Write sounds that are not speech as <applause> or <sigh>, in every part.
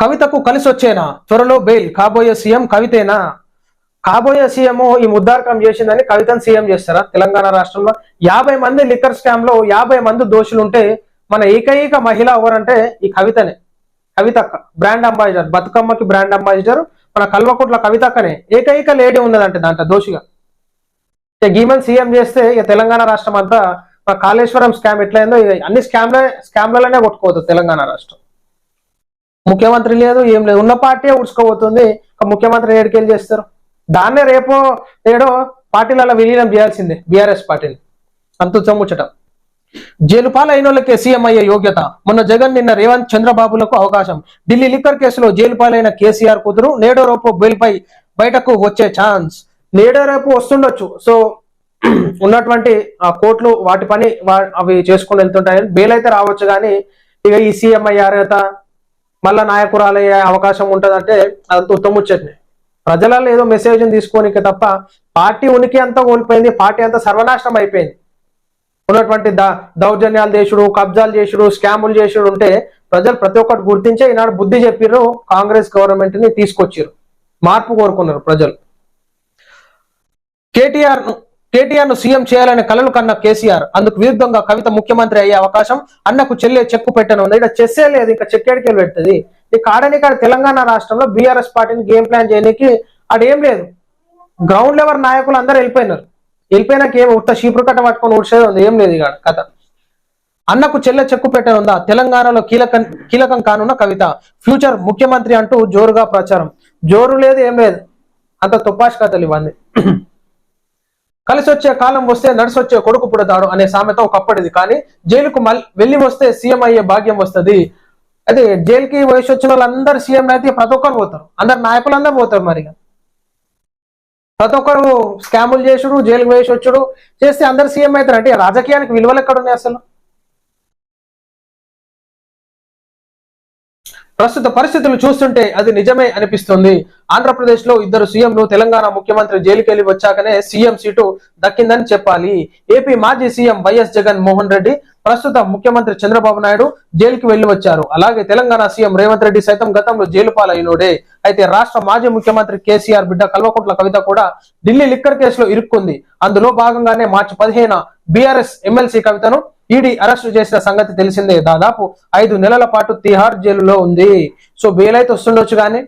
కవితకు కలిసి వచ్చేనా త్వరలో బెయిల్. కాబోయే సీఎం కవితేనా? కాబోయే సీఎం ఈ ముద్దార్కం చేసిందని కవితను సీఎం చేస్తారా? తెలంగాణ రాష్ట్రంలో యాభై మంది లిక్కర్ స్కామ్లో యాభై మంది దోషులు ఉంటే మన ఏకైక మహిళ ఎవరంటే ఈ కవితనే. కవితక్క. Brand ambassador. బతుకమ్మకి బ్రాండ్ అంబాసిడర్. మన కల్వకుట్ల కవితక్కనే. ఏకైక లేడీ ఉన్నదంటే దాంట్లో దోషిగా. ఇక గీమన్ సీఎం చేస్తే ఇక తెలంగాణ రాష్ట్రం అంతా కాళేశ్వరం స్కామ్ ఎట్లయిందో అన్ని స్కామ్లే స్కామ్లలోనే కొట్టుకోవద్దు తెలంగాణ రాష్ట్రం. ముఖ్యమంత్రి లేదు ఏం లేదు. ఉన్న పార్టీ ఉడుచుకోబోతుంది. ముఖ్యమంత్రి ఏడుకేళ్ళు చేస్తారు? దాన్నే రేపో నేడో పార్టీలలో విలీనం చేయాల్సిందే బీఆర్ఎస్ పార్టీని. అంత చమ్ముచ్చటం జైలు పాలైన వాళ్ళకే సీఎం అయ్యే యోగ్యత. మొన్న జగన్ నిన్న రేవంత్ చంద్రబాబులకు అవకాశం. ఢిల్లీ లిక్కర్ కేసులో జైలు పాలైన కేసీఆర్ కూతురు నేడో రేపు బెయిల్పై బయటకు వచ్చే ఛాన్స్. నేడో రేపు వస్తుండొచ్చు. సో <clears throat> ఉన్నటువంటి ఆ కోర్టులు వాటి పని వా- అవి చేసుకుని వెళ్తుంటాయి బెయిల్ అయితే రావచ్చు కానీ ఇక ఈ సీఎం అయ్యే అర్హత మళ్ళా నాయకురాలయ్యే అవకాశం ఉంటదంటే అదంతా ఉత్తముచ్చట్నే ప్రజలలో ఏదో మెసేజ్ తీసుకోనికి తప్ప పార్టీ ఉనికి అంతా కోల్పోయింది పార్టీ అంతా సర్వనాశనం అయిపోయింది. ఉన్నటువంటి ద దౌర్జన్యాలు చేసుడు కబ్జాలు చేసుడు స్కాములు చేసుడు ఉంటే ప్రజలు ప్రతి ఒక్కటి గుర్తించే ఈనాడు బుద్ధి చెప్పిర్రు కాంగ్రెస్ గవర్నమెంట్ని తీసుకొచ్చారు మార్పు కోరుకున్నారు ప్రజలు. కేటీఆర్ను కేటీఆర్ను సీఎం చేయాలనే కలలు కన్న కేసీఆర్. అందుకు విరుద్ధంగా కవిత ముఖ్యమంత్రి అయ్యే అవకాశం అన్నకు చెల్లే చెక్కు పెట్టను. ఉంది ఇక్కడ చెస్సే లేదు ఇంకా చెక్కేడికెళ్ళి పెడుతుంది. ఈ కాడని కాడ తెలంగాణ రాష్ట్రంలో బీఆర్ఎస్ పార్టీని గేమ్ ప్లాన్ చేయడానికి ఆడేం లేదు. గ్రౌండ్ లెవెల్ నాయకులు అందరూ వెళ్ళిపోయినారు. వెళ్ళిపోయినాక ఏం ఉత్త షీపురు కట్ట పట్టుకొని ఊడ్చేది ఉంది. ఏం లేదు ఇక కథ. అన్నకు చెల్ల చెక్కు పెట్టనుందా తెలంగాణలో కీలకం కీలకం కానున్న కవిత. ఫ్యూచర్ ముఖ్యమంత్రి అంటూ జోరుగా ప్రచారం. జోరు లేదు ఏం లేదు. అంత తుపాష్ కథలు ఇవన్నీ కలిసి వచ్చే కాలం వస్తే నడిసొచ్చే కొడుకు పుడతాడు అనే సామెత ఒకప్పటిది. కానీ జైలుకు మళ్ళీ వెళ్ళి వస్తే సీఎం అయ్యే భాగ్యం వస్తది. అదే జైలుకి వయసు వచ్చిన వాళ్ళందరూ సీఎం అయితే ప్రతి ఒక్కరు పోతారు. అందరు నాయకులందరూ పోతారు మరి ప్రతి ఒక్కరు స్కాములు చేసుడు జైలుకి వేసి వచ్చుడు చేస్తే అందరు సీఎం అవుతారు. అంటే రాజకీయానికి విలువలు ఎక్కడ ఉన్నాయి అసలు? ప్రస్తుత పరిస్థితులు చూస్తుంటే అది నిజమే అనిపిస్తుంది. ఆంధ్రప్రదేశ్లో ఇద్దరు సీఎంలు తెలంగాణ ముఖ్యమంత్రి జైలుకెళ్ళి వచ్చాకనే సీఎం సీటు దక్కిందని చెప్పాలి. ఏపీ మాజీ సీఎం వైఎస్ జగన్ మోహన్ రెడ్డి ప్రస్తుత ముఖ్యమంత్రి చంద్రబాబు నాయుడు జైలుకి వెళ్ళి వచ్చారు. అలాగే తెలంగాణ సీఎం రేవంత్ రెడ్డి సైతం గతంలో జైలు పాలైనోడే అయితే రాష్ట్ర మాజీ ముఖ్యమంత్రి కేసీఆర్ బిడ్డ కల్వకుంట్ల కవిత కూడా ఢిల్లీ లిక్కర్ కేసులో ఇరుక్కుంది. అందులో భాగంగానే మార్చి పదిహేను బీఆర్ఎస్ ఎమ్మెల్సీ కవితను ఈడీ అరెస్టు చేసిన సంగతి తెలిసిందే. దాదాపు ఐదు నెలల పాటు తిహార్ జైలులో ఉంది. సో బెయిల్ అయితే వస్తుండొచ్చు కానీ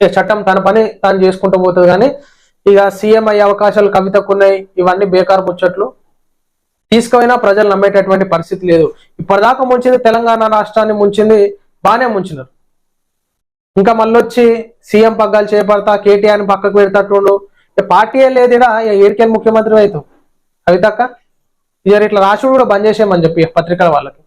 చట్టం తన పని తాను చేసుకుంటూ పోతుంది కానీ ఇక సీఎం అయ్యే అవకాశాలు కవితకు ఉన్నాయి ఇవన్నీ బేకారు ముచ్చట్లు. తీసుకుపోయినా ప్రజలు నమ్మేటటువంటి పరిస్థితి లేదు. ఇప్పటిదాకా ముంచింది తెలంగాణ రాష్ట్రాన్ని ముంచింది బాగానే ముంచినారు. ఇంకా మళ్ళొచ్చి సీఎం పగ్గాలు చేపడతా కేటీఆర్ని పక్కకు పెడతట్టుండు పార్టీ పార్టీయే లేదు ఇక ఏరికెన్ ముఖ్యమంత్రి అవుతావు. కవితక్క ఇక ఇట్లా రాసుడు కూడా బంద్ చేసేయమని చెప్పి పత్రికల వాళ్ళకి.